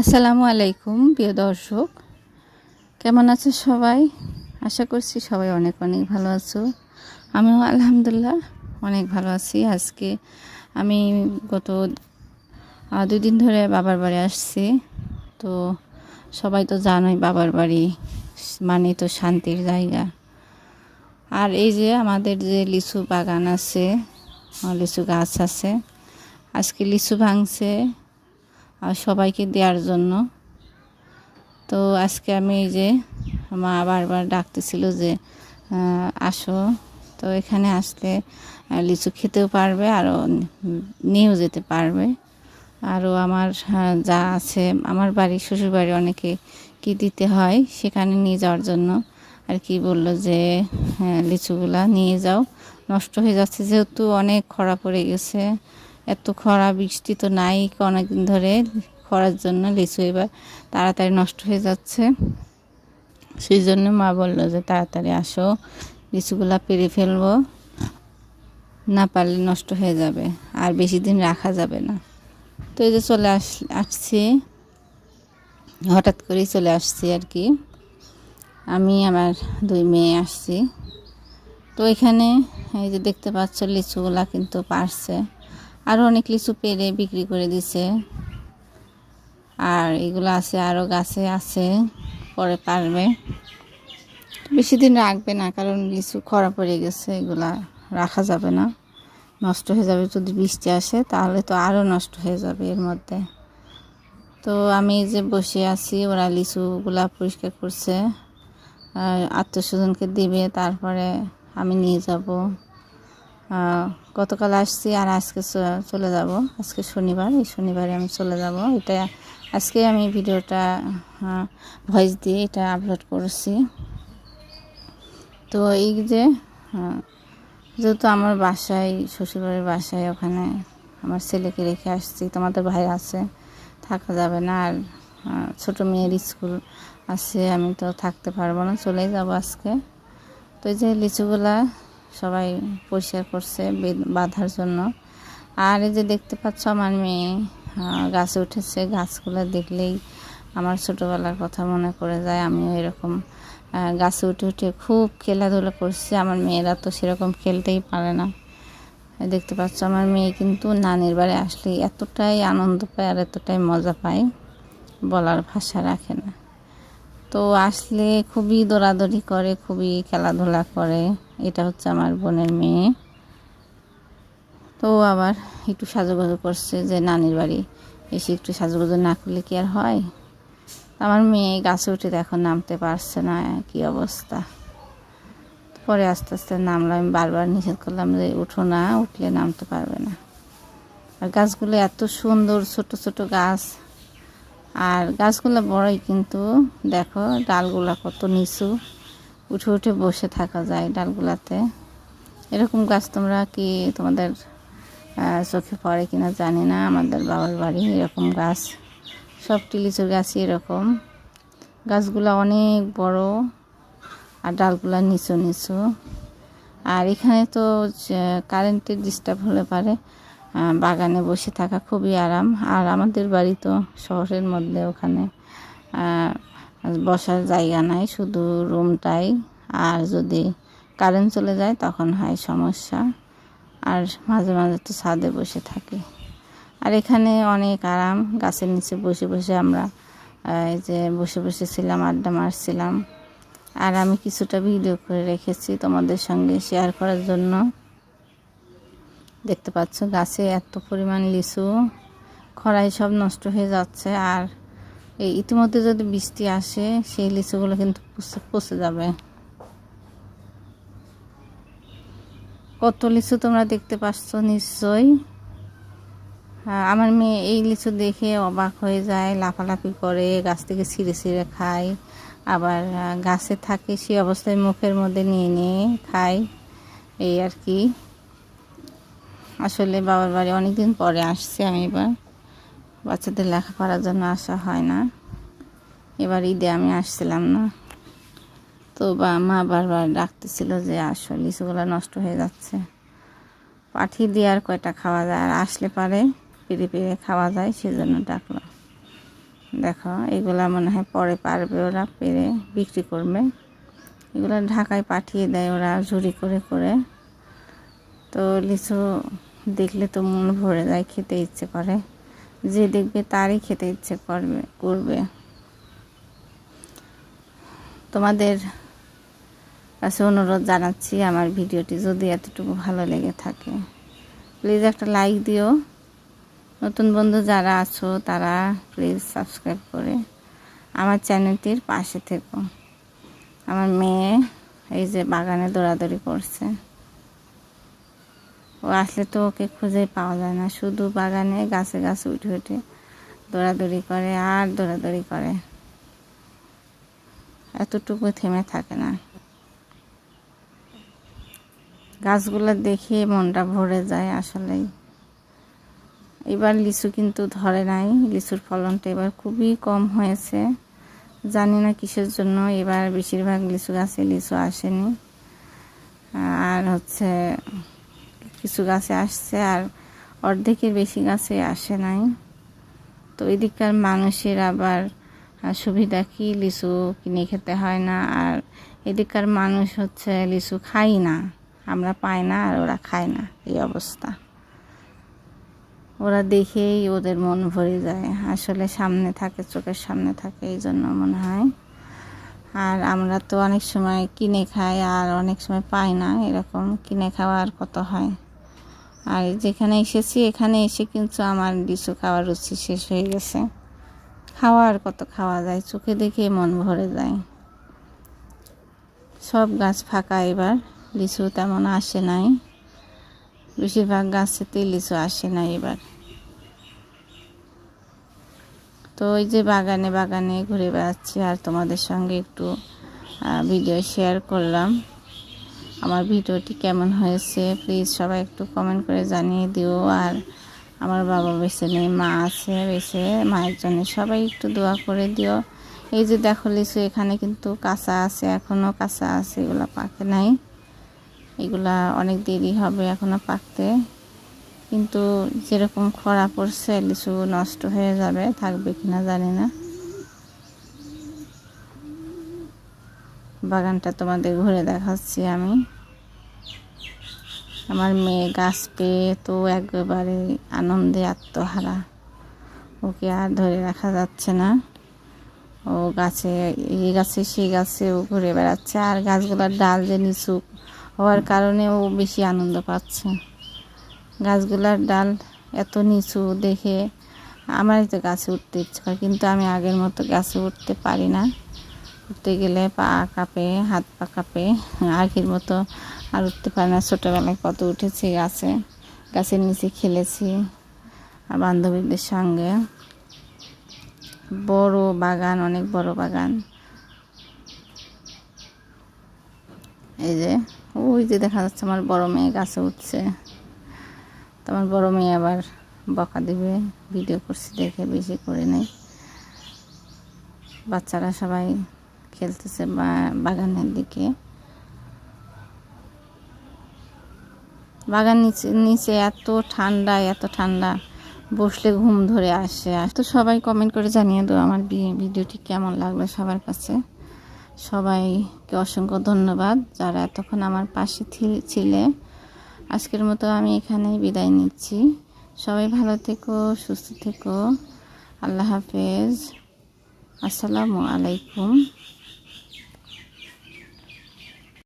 আসসালামু আলাইকুম, প্রিয় দর্শক। কেমন আছো সবাই? আশা করছি সবাই অনেক অনেক ভালো আছো। আমিও আলহামদুলিল্লাহ অনেক ভালো আছি। আজকে আমি গত দুই দিন ধরে বাবার বাড়ি আসছি। তো সবাই তো জানোই বাবার বাড়ি মানে তো শান্তির জায়গা। আর এই যে আমাদের যে লিচু বাগান আছে লিচু গাছ আছে, আজকে লিচু ভাঙছে। আর সবাইকে দেওয়ার জন্য। তো আজকে আমি এই যে মা বারবার ডাকতেছিল যে আসো। তো এখানে আসলে লিচু খেতেও পারবে আরও নিয়েও যেতে পারবে। আরও আমার যা আছে আমার বাড়ি শ্বশুরবাড়ি অনেকে কি দিতে হয় সেখানে নিয়ে যাওয়ার জন্য। আর কি বলল যে হ্যাঁ, লিচুগুলা নিয়ে যাও। নষ্ট হয়ে যাচ্ছে যেহেতু অনেক খরা পড়ে গেছে। এত খরা, বৃষ্টি তো নাই অনেকদিন ধরে খরার জন্য, লিচু এবার তাড়াতাড়ি নষ্ট হয়ে যাচ্ছে। সেই জন্য মা বলল যে তাড়াতাড়ি আসো, লিচুগুলা পেরে ফেলব, না পারলে নষ্ট হয়ে যাবে, আর বেশি দিন রাখা যাবে না। তো এই যে চলে আস, আসছি, হঠাৎ করেই চলে আসছি আর কি। আমি, আমার দুই মেয়ে আসছি। তো এখানে এই যে দেখতে পাচ্ছ, লিচুগুলা কিন্তু পারছে। আরও অনেক লিচু পেরে বিক্রি করে দিছে। আর এগুলো আছে আরও গাছে আছে, পরে পারবে। বেশি দিন রাখবে না, কারণ লিচু খরা পড়ে গেছে, এগুলা রাখা যাবে না। নষ্ট হয়ে যাবে যদি বৃষ্টি আসে, তাহলে তো আরও নষ্ট হয়ে যাবে এর মধ্যে। তো আমি যে বসে আছি, ওরা লিচুগুলা পরিষ্কার করছে। আর আত্মীয়স্বজনকে দিবে, তারপরে আমি নিয়ে যাব। গতকাল আসছি আর আজকে চলে যাব। আজকে শনিবার এই শনিবারে আমি চলে যাব। এটা আজকে আমি ভিডিওটা ভয়েস দিয়ে এটা আপলোড করেছি। তো এই যে যেহেতু আমার বাসায় শ্বশুরবাড়ির বাসায় ওখানে আমার ছেলেকে রেখে আসছি তোমাদের ভাই আছে থাকা যাবে না। আর আহ, ছোটো মেয়ের স্কুল আছে আমি তো থাকতে পারব না চলেই যাব আজকে। তো এই যে লিচুগুলা সবাই পরিষ্কার করছে বাঁধার জন্য। আর এই যে দেখতে পাচ্ছ আমার মেয়ে গাছে উঠেছে। গাছগুলো দেখলেই আমার ছোটোবেলার কথা মনে করে যায়। আমিও এরকম গাছে উঠে উঠে খুব খেলাধুলা করছি। আমার মেয়েরা তো সেরকম খেলতেই পারে না। দেখতে পাচ্ছ আমার মেয়ে কিন্তু নানির বাড়ি আসলে এতটাই আনন্দ পায় আর এতটাই মজা পায়, বলার ভাষা রাখে না। তো আসলে খুবই দৌড়াদৌড়ি করে, খুবই খেলাধুলা করে। এটা হচ্ছে আমার বোনের মেয়ে। তো আবার একটু সাজুগুজু করছে যে, নানির বাড়ি এসে একটু সাজুগুজু না করলে কি আর হয়? আমার মেয়ে গাছে উঠে দেখো নামতে পারছে না, কি অবস্থা। পরে আস্তে আস্তে নামলাম, আমি বারবার নিষেধ করলাম যে, উঠো না, উঠলে নামতে পারবে না। আর গাছগুলো এত সুন্দর, ছোট ছোট গাছ। আর গাছগুলো বড়ই কিন্তু, দেখো ডালগুলা কত নিচু। উঠে উঠে বসে থাকা যায় ডালগুলাতে। এরকম গাছ তোমরা কি তোমাদের চোখে পড়ে কিনা জানি না, আমাদের বাবার বাড়ি এরকম গাছ। সবটি লিচুর গাছই এরকম। গাছগুলো অনেক বড় আর ডালগুলা নিচু নিচু। আর এখানে তো কারেন্টের ডিস্টার্ব হলে পারে বাগানে বসে থাকা খুবই আরাম। আর আমাদের বাড়ি তো শহরের মধ্যে ওখানে বসার জায়গা নাই, শুধু রুমটাই আর যদি কারেন্ট চলে যায়, তখন হয় সমস্যা। আর মাঝে মাঝে তো ছাদে বসে থাকি। আর এখানে অনেক আরাম, গাছের নিচে বসে বসে আমরা এই যে বসে বসে ছিলাম, আড্ডা মারছিলাম। আর আমি কিছুটা ভিডিও করে রেখেছি তোমাদের সঙ্গে শেয়ার করার জন্য। দেখতে পাচ্ছ, গাছে এত পরিমাণ লিচু, খরায় সব নষ্ট হয়ে যাচ্ছে। আর এই ইতিমধ্যে যদি বৃষ্টি আসে সেই লিচুগুলো কিন্তু পচে যাবে। কত লিচু তোমরা দেখতে পাচ্ছ? নিশ্চয়ই। হ্যাঁ, আমার মেয়ে এই লিচু দেখে অবাক হয়ে যায় লাফালাফি করে গাছ থেকে ছিঁড়ে ছিঁড়ে খায়। আবার গাছে থাকে সেই অবস্থায় মুখের মধ্যে নিয়ে নিয়ে খায়। এই আর কি। আসলে বাবার বাড়ি অনেক দিন পরে আসছে আমি এবার। বাচ্চাদের লেখাপড়ার জন্য আসা হয় না। এবার ঈদে আমি আসছিলাম না। তো বা মা বারবার ডাকতেছিল যে, আসো, লিচুগুলো নষ্ট হয়ে যাচ্ছে। পাঠিয়ে দিয়ে আর কয়টা খাওয়া যায়? আর আসলে পারে, পেরে পেরে খাওয়া যায়, সেজন্য ডাকলো দেখো, এগুলা মনে হয় পরে পারবে ওরা, পেরে বিক্রি করবে। এগুলো ঢাকায় পাঠিয়ে দেয় ওরা ঝুরি করে করে। তো লিচু দেখলে তো মন ভরে যায়, খেতে ইচ্ছে করে। যে দেখবে তারই খেতে ইচ্ছে করবে করবে। তোমাদের কাছে অনুরোধ জানাচ্ছি আমার ভিডিওটি যদি এতটুকু ভালো লেগে থাকে প্লিজ একটা লাইক দিও। নতুন বন্ধু যারা আছো, তারা প্লিজ সাবস্ক্রাইব করে আমার চ্যানেলটির পাশে থেকো। আমার মেয়ে এই যে বাগানে দৌড়াদৌড়ি করছে। ও আসলে তো ওকে খুঁজে পাওয়া যায় না। শুধু বাগানে গাছে গাছে উঠে উঠে দৌড়াদৌড়ি করে আর দৌড়াদৌড়ি করে। এতটুকু থেমে থাকে না। গাছগুলো দেখে মনটা ভরে যায় আসলেই। এবার লিচু কিন্তু ধরে নাই। লিচুর ফলনটা এবার খুবই কম হয়েছে। জানি না কিসের জন্য এবার বেশিরভাগ লিচু গাছে লিচু আসেনি। আর হচ্ছে কিছু গাছে আসছে আর অর্ধেকের বেশি গাছে আসে নাই। তো এদিককার মানুষের আবার সুবিধা কি? লিচু কিনে খেতে হয় না। আর এদিককার মানুষ হচ্ছে লিচু খাই না। আমরা পাই না আর ওরা খায় না। এই অবস্থা। ওরা দেখেই ওদের মন ভরে যায়। আসলে সামনে থাকে, চোখের সামনে থাকে, এই জন্য মনে হয়। আর আমরা তো অনেক সময় কিনে খাই আর অনেক সময় পাই না। এরকম কিনে খাওয়া আর কত হয়? আর যেখানে এসেছি, এখানে এসে কিন্তু আমার লিচু খাওয়ার রুচি শেষ হয়ে গেছে। খাওয়া আর কত খাওয়া যায়, চোখে দেখে মন ভরে যায়। সব গাছ ফাঁকা এবার, লিচু তেমন আসে নাই। বেশিরভাগ গাছেতেই লিচু আসে না এবার। তো ওই যে বাগানে বাগানে ঘুরে বেড়াচ্ছি, আর তোমাদের সঙ্গে একটু ভিডিও শেয়ার করলাম। আমার ভিডিওটি কেমন হয়েছে প্লিজ সবাই একটু কমেন্ট করে জানিয়ে দিও। আর আমার বাবা বেছে নেই, মা আছে বেছে মায়ের জন্য সবাই একটু দোয়া করে দিও। এই যে দেখো লিচু, এখানে কিন্তু কাঁচা আছে এখনও কাঁচা আছে, এগুলো পাকে নাই। এগুলা অনেক দেরি হবে এখনও পাকতে। কিন্তু যেরকম খরা পড়ছে, লিচু নষ্ট হয়ে যাবে, থাকবে কিনা জানি না। বাগানটা তোমাদের ঘুরে দেখাচ্ছি আমি। আমার মেয়ে গাছ পেয়ে তো একেবারে আনন্দে আত্মহারা। ওকে আর ধরে রাখা যাচ্ছে না। ও গাছে, এই গাছে, সেই গাছে ও ঘুরে বেড়াচ্ছে। আর গাছগুলোর ডাল যে নিচু হওয়ার কারণে ও বেশি আনন্দ পাচ্ছে। গাছগুলার ডাল এত নিচু দেখে আমারই তো গাছে উঠতে ইচ্ছে করে, কিন্তু আমি আগের মতো গাছে উঠতে পারি না। উঠতে গেলে পা কাঁপে, হাত পা কাঁপে, আগের মতো আর উঠতে পারে না। ছোটোবেলায় কত উঠেছি গাছে, গাছের নিচে খেলেছি আর বান্ধবীদের সঙ্গে। বড় বাগান, অনেক বড় বাগান। এই যে, ওই যে দেখা যাচ্ছে আমার বড় মেয়ে গাছে উঠছে। তোমার বড় মেয়ে আবার বকা দিবে, ভিডিও করছি দেখে, বেশি করে নেই। বাচ্চারা সবাই খেলতেছে বাগানের দিকে। বাগান নিচে নিচে এত ঠান্ডা এত ঠান্ডা। বসলে ঘুম ধরে আসে। আর তো সবাই কমেন্ট করে জানিয়ে দেবো আমার ভিডিওটি কেমন লাগল সবার কাছে। সবাইকে অসংখ্য ধন্যবাদ যারা এতক্ষণ আমার পাশে ছিলে। আজকের মতো আমি এখানেই বিদায় নিচ্ছি। সবাই ভালো থেকো, সুস্থ থেকো। আল্লাহ হাফেজ। আসসালামু আলাইকুম।